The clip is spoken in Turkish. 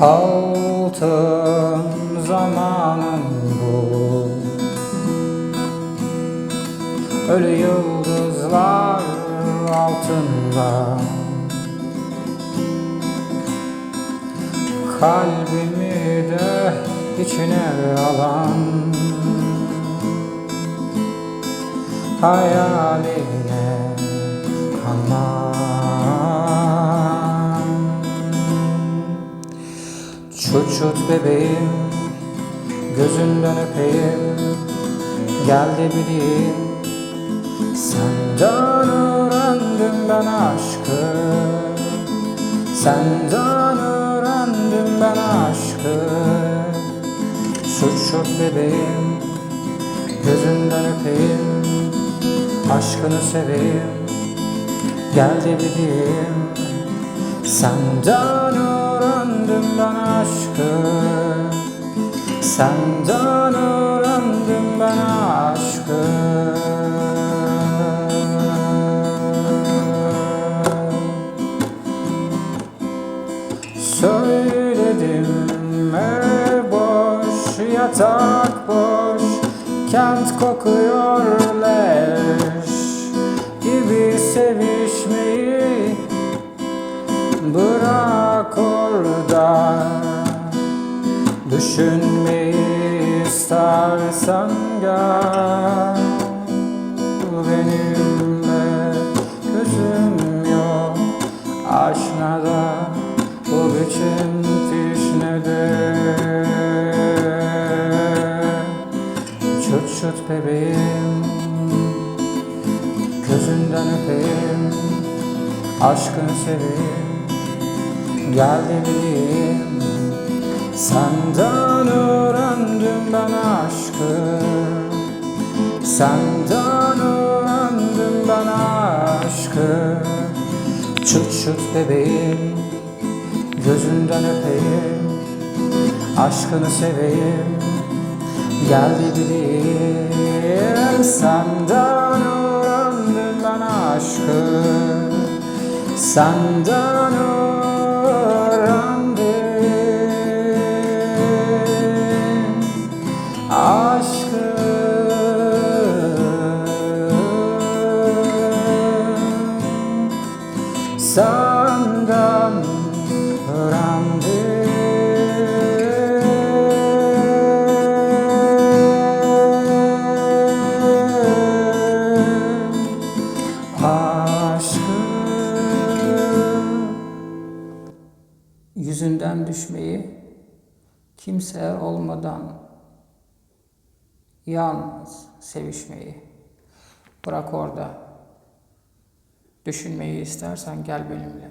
Altın zamanım bu. Ölü yıldızlar altında. Kalbimi de içine alan Hayaline kanmam Çut çut bebeğim Gözünden öpeyim Gel de bileyim Senden öğrendim ben aşkı Senden öğrendim ben aşkı. Çut çut bebeğim Gözünden öpeyim Aşkını seveyim Gel de bileyim Senden öğrendim aşkı. Senden öğrendim ben aşkı. Söyledim ev boş, yatak boş Kent kokuyor leş gibi sevişmeyi Bırak orada Düşünmeyi istersen gel. Benimle gözüm yok. Aşnada bu biçim fişnede Çut çut bebeğim. Gözünden öpeyim. Aşkını seveyim. Gel de bileyim Senden öğrendim ben aşkı. Senden öğrendim ben aşkı. Çut çut bebeğim Gözünden öpeyim. Aşkını seveyim Gel de bileyim Senden öğrendim ben aşkı. Senden öğrendim Senden öğrendim Yüzünden düşmeyi kimse olmadan yalnız sevişmeyi bırak orada düşünmeyi istersen gel benimle